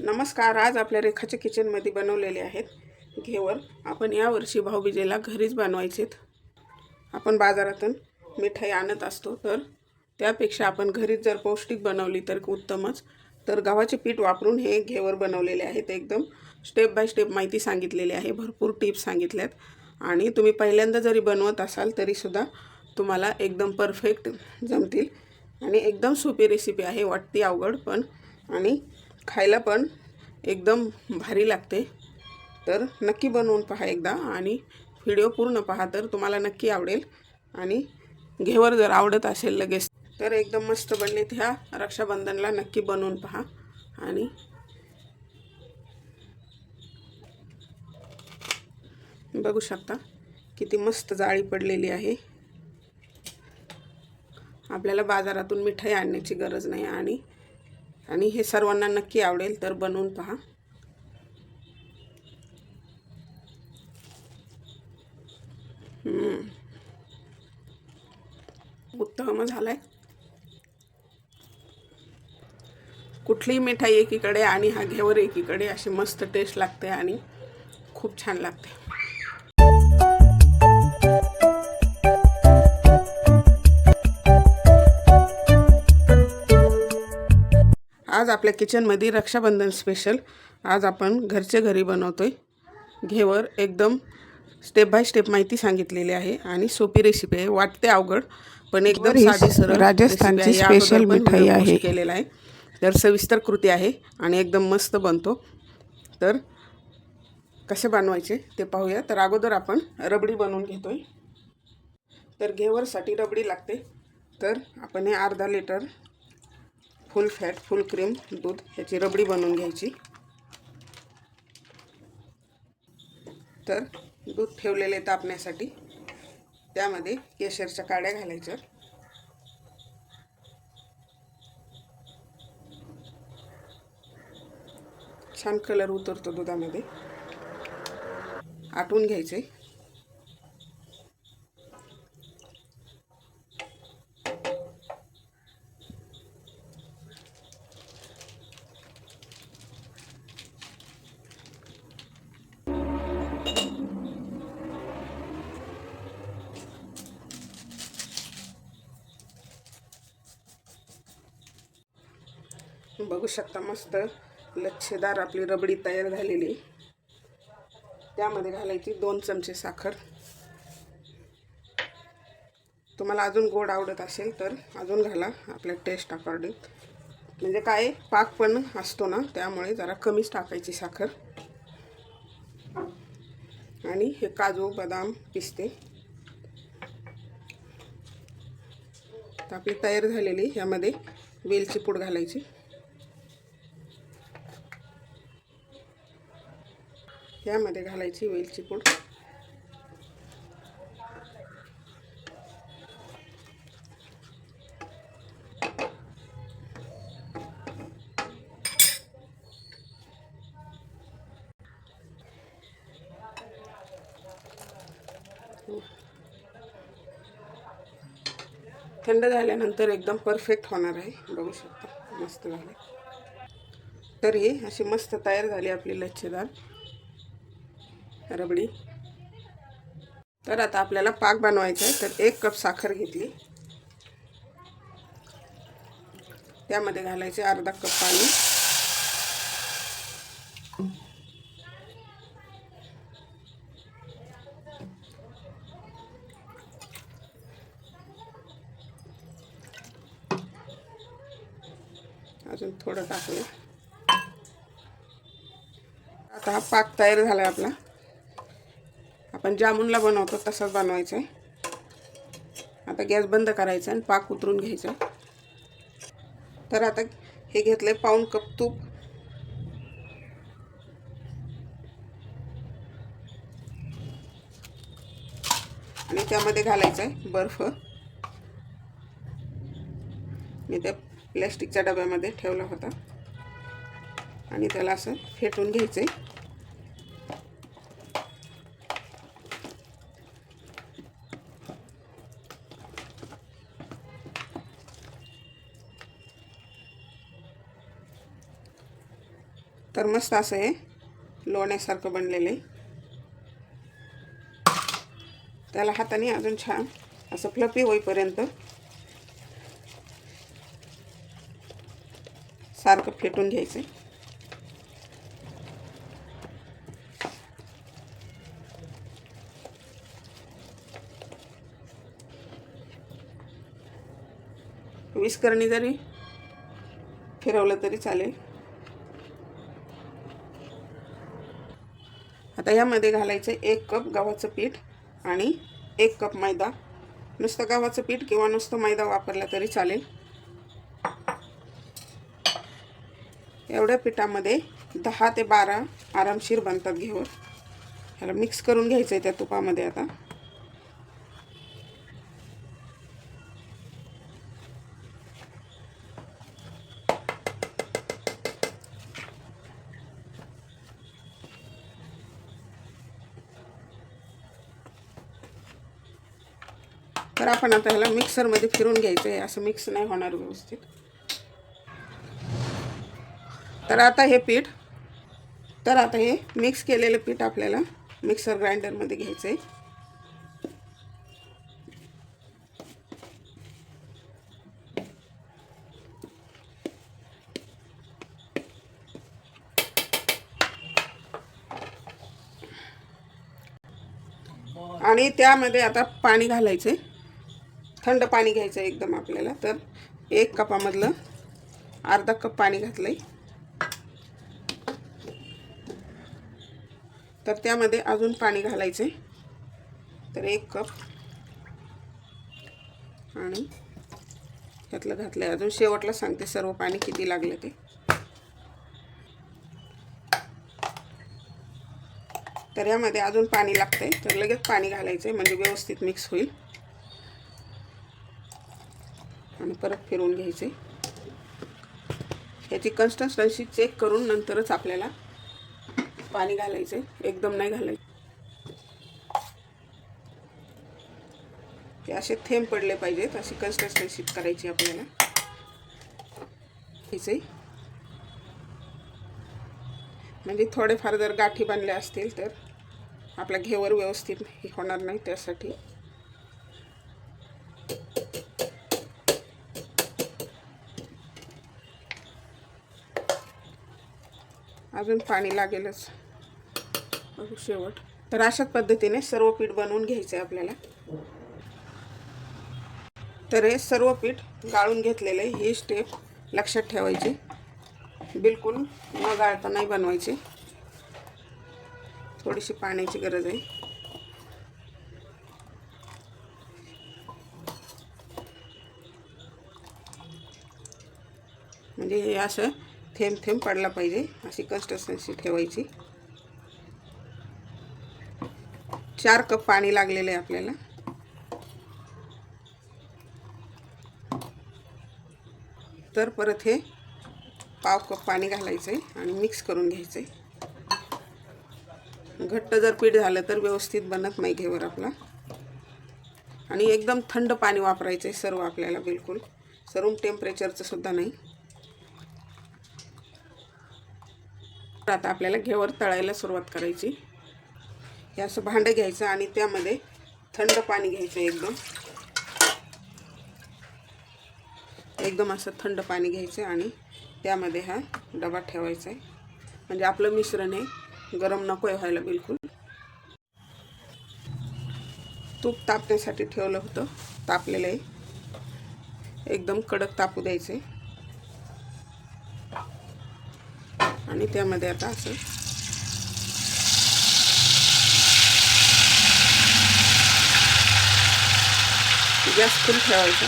नमस्कार आज आपल्या रेखाच्या किचनमध्ये बनवलेले आहेत घेवर. आपण यावर्षी भाऊबीजेला घरीच बनवायचेत. आपण बाजारातून मिठाई आणत असतो तर त्यापेक्षा आपण घरीच जर पौष्टिक बनवली तर उत्तमच. तर गव्हाचे पीठ वापरून हे घेवर बनवलेले आहेत. एकदम स्टेप बाय स्टेप माहिती सांगितलेली आहे भरपूर टिप्स सांगितल्यात. आणि तुम्ही पहिल्यांदा जरी बनवत असाल तरीसुद्धा तुम्हाला एकदम परफेक्ट जमतील. आणि एकदम सोपी रेसिपी आहे वाटती अवघड पण. आणि खायला पण एकदम भारी लागते. तर नक्की बनवून पहा एकदा आणि व्हिडिओ पूर्ण पहा तर तुम्हाला नक्की आवडेल आणि घेवर जर आवडत असेल लगेच तर एकदम मस्त बनलेत ह्या रक्षाबंधनला नक्की बनवून पहा आणि बघू शकता किती मस्त जाळी पडलेली आहे. आपल्याला बाजारातून मिठाई आणण्याची गरज नाही आणि आणि हे सर्वांना नक्की आवडेल तर बनवून पहा. उत्तम उत्तम झालाय. कुठलीही मिठाई एकीकडे आणि हा घेवर एकीकडे अशी मस्त टेस्ट लागते आणि खूप छान लागते. आज आपल्या किचनमध्ये रक्षाबंधन स्पेशल आज आपण घरच्या घरी बनवतोय. घेवर एकदम स्टेप बाय स्टेप माहिती सांगितलेली आहे आणि सोपी रेसिपी आहे. वाटते अवघड पण एकदम साधी सरळ राजस्थानची आहे. पण मिठाई आहे. केलेला आहे. तर सविस्तर कृती आहे आणि एकदम मस्त बनतो. तर कसे बनवायचे ते पाहूया. तर अगोदर आपण रबडी बनवून घेतोय. तर घेवरसाठी रबडी लागते. तर आपण हे अर्धा litre full fat full cream दूध ह्याची रबडी बनवून घ्यायची. तर दूध ठेवलेले तापण्यासाठी त्यामध्ये केशरच्या काड्या घालायच्या. छान कलर उतरतो दुधामध्ये. आटवून घ्यायचे. बघू शकता मस्त लच्छेदार आपली रबडी तयार झालेली. त्यामध्ये घालायची दोन चमचे साखर. तुम्हाला अजून गोड आवडत असेल तर अजून घाला आपल्या टेस्ट अकॉर्डिंग म्हणजे काय पाक पण असतो ना त्यामुळे जरा कमीच टाकायची साखर. आणि हे काजू बदाम पिस्ते. तर आपली तयार झालेली ह्यामध्ये वेलची पूड घालायची. यामध्ये घालायची वेलची पूड. थंड झाल्यानंतर एकदम परफेक्ट होणार आहे. बघू शकता मस्त झाले. तरी अशी मस्त तयार झाली आपली लच्छेदार. रबडी. तर आता आपल्याला पाक बनवायचा आहे. तर एक कप साखर घेतली. त्यामध्ये घालायचे अर्धा कप पाणी. अजून थोडं टाकूया. आता हा पाक तयार झाला आहे आपला. आपण जामुनला बनवतो तसंच बनवायचं आहे आता गॅस बंद करायचा आणि पाक उतरून घ्यायचा. तर आता हे घेतलं आहे पाऊण कप तूप. आणि त्यामध्ये घालायचं आहे बर्फ. मी त्या प्लॅस्टिकच्या डब्यामध्ये ठेवला होता. आणि त्याला असं फेटून घ्यायचं आहे तर मस्त असं हे लोण्यासारखं बनलेलं आहे. त्याला हाताने अजून छान असं फ्लपी होईपर्यंत सारखं फेटून घ्यायचं विस्करणी जरी फिरवलं तरी चालेल. आता यामध्ये घालायचं एक कप गव्हाचं पीठ आणि एक कप मैदा. नुसतं गव्हाचं पीठ किंवा नुसतं मैदा वापरला तरी चालेल. एवढ्या पिठामध्ये दहा ते बारा आरामशीर बनतात घेऊन ह्याला मिक्स करून घ्यायचं आहे त्या तुपामध्ये आता. तर आपण आता ह्याला मिक्सरमध्ये फिरून घ्यायचं आहे. असं मिक्स नाही होणार व्यवस्थित. तर आता हे पीठ तर आता हे मिक्स केलेलं पीठ आपल्याला मिक्सर ग्राइंडरमध्ये घ्यायचं आहे. आणि त्यामध्ये आता पाणी घालायचं आहे. थंड पाणी घ्यायचं आहे एकदम आपल्याला. तर एक कपामधलं अर्धा कप पाणी घातलं आहे तर त्यामध्ये अजून पाणी घालायचं आहे तर एक कप आणि त्यातलं घातलं आहे अजून शेवटला सांगते सर्व पाणी किती लागलं ते. तर यामध्ये अजून पाणी लागतंय. तर लगेच पाणी घालायचं आहे म्हणजे व्यवस्थित मिक्स होईल. आणि परत फिरवून घ्यायचे. ह्याची कन्सिस्टन्सी चेक करून नंतरच आपल्याला पाणी घालायचं. एकदम नाही घालायचे. ते असे थेंब पडले पाहिजेत. अशी कन्सिस्टन्सी करायची आपल्याला. घ्यायचे. म्हणजे थोडेफार जर गाठी बांधल्या असतील तर आपला घेवर व्यवस्थित हे होणार नाही त्यासाठी. अजून पाणी लागेलच. बघू शेवट. तर अशाच पद्धतीने सर्व पीठ बनवून घ्यायचं आहे आपल्याला. तर हे सर्व पीठ गाळून घेतलेलं आहे. ही स्टेप लक्षात ठेवायची. बिलकुल न गाळता नाही बनवायची. थोडीशी पाण्याची गरज आहे. म्हणजे हे असं थेंब थेंब पडला पाहिजे अशी कन्स्टन्सी ठेवायची. चार कप पाणी लागलेलं आहे आपल्याला. तर परत हे पाव कप पाणी घालायचं आहे आणि मिक्स करून घ्यायचं आहे. घट्ट जर पीठ झालं तर व्यवस्थित बनत नाही घेवर आपला. आणि एकदम थंड पाणी वापरायचं आहे सर्व आपल्याला बिलकुल. सर्व टेम्परेचरचं सुद्धा नाही. आता आपल्याला घेवर तळायला सुरुवात करायची. हे असं भांडं घ्यायचं आणि त्यामध्ये थंड पाणी घ्यायचं एकदम. एकदम असं थंड पाणी घ्यायचं आणि त्यामध्ये हा डबा ठेवायचा आहे. म्हणजे आपलं मिश्रण हे गरम नको आहे व्हायला बिलकुल. तूप तापण्यासाठी ठेवलं होतं. तापलेलं आहे. एकदम कडक तापू द्यायचं आहे आणि त्यामध्ये आता असं गॅस फुल ठेवायचा.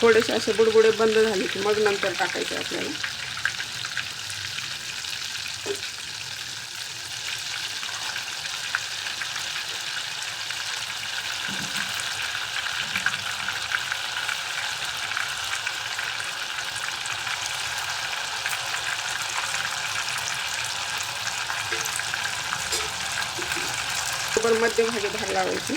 थोडेसे असे बुडबुडे बंद झाले की मग नंतर टाकायचे आपल्याला. बरोबर मध्यभागी धार लावायची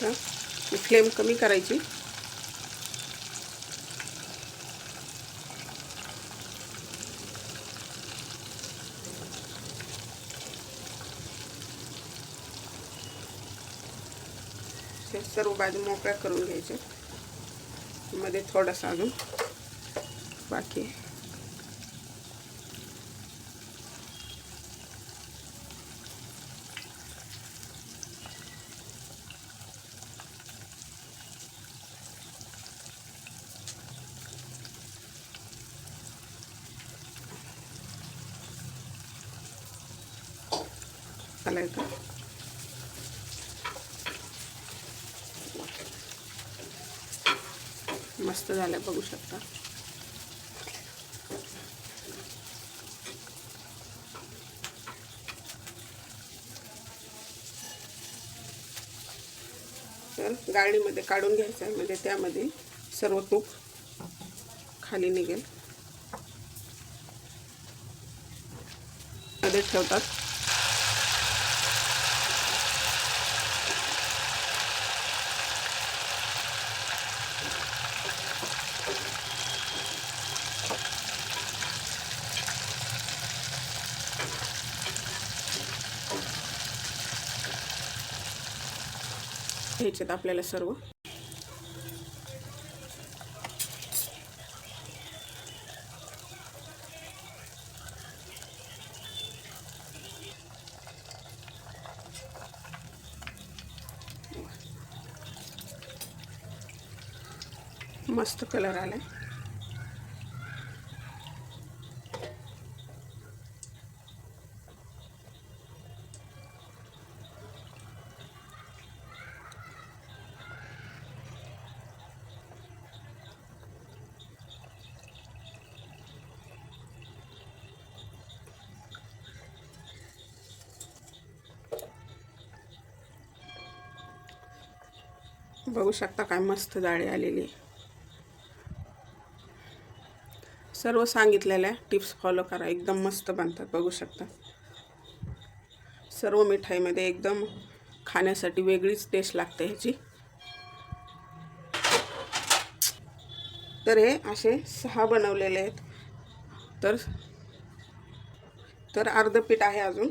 तर फ्लेम कमी करायची. सर्व बाजू मोकळ्या करून घ्यायचे. मध्ये थोडासा अजून बाकी मसाला येतो मस्त झालं बघू शकता. तर गाडीमध्ये काढून घ्यायचं आहे म्हणजे त्यामध्ये सर्व तूप खाली निघेल. मध्ये ठेवतात. घ्यायचेत आपल्याला सर्व. मस्त कलर आलाय. बघू शकता काय मस्त जाळी आलेली आहे. सर्व सांगितलेल्या टिप्स फॉलो करा. एकदम मस्त बनतात. बघू शकता. सर्व मिठाईमध्ये एकदम खाण्यासाठी वेगळीच टेस्ट लागते ह्याची. तर हे असे सहा बनवलेले आहेत. तर तर अर्ध पीठ आहे अजून.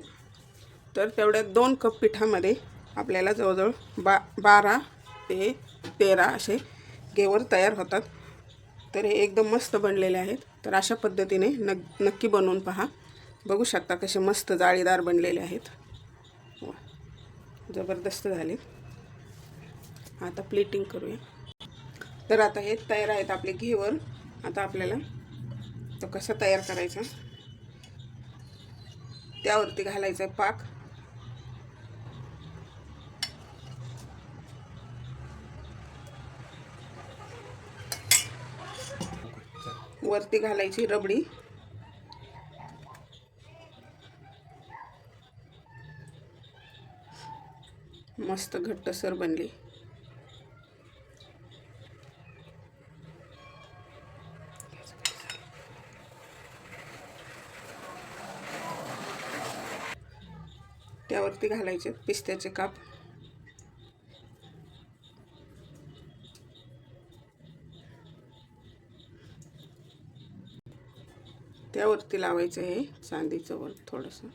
तर तेवढ्या दोन कप पिठामध्ये आपल्याला जवळजवळ बा बारा ते तेरा असे घेवर तयार होतात. तर हे एकदम मस्त बनलेले आहेत. तर अशा पद्धतीने नग नक्की बनवून पहा. बघू शकता कसे मस्त जाळीदार बनलेले आहेत. जबरदस्त झाले. आता प्लेटिंग करूया. तर आता हे तयार आहेत आपले घेवर. आता आपल्याला तो कसा तयार करायचा? त्यावरती घालायचा आहे पाक. वरती घालायची रबडी. मस्त घट्टसर बनली. त्यावरती घालायचे पिस्त्याचे काप. त्यावरती लावायचं हे चांदीचं वर थोडंसं.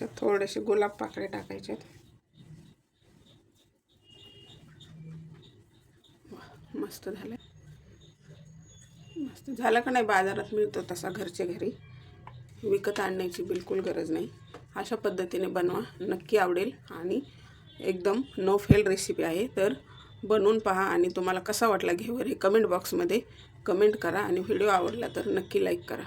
याच्यात थोडेसे गुलाब पाकळे टाकायचे मस्त झालं. मस्त झालं का नाही बाजारात मिळतो तसा घरच्या घरी. विकत आणण्याची बिलकुल गरज नाही. अशा पद्धतीने बनवा नक्की आवडेल. आणि एकदम नो फेल रेसिपी आहे. तर बनवून पहा आणि तुम्हाला कसा वाटला घेवर हे कमेंट बॉक्समध्ये कमेंट करा. आणि व्हिडिओ आवडला तर नक्की लाईक करा.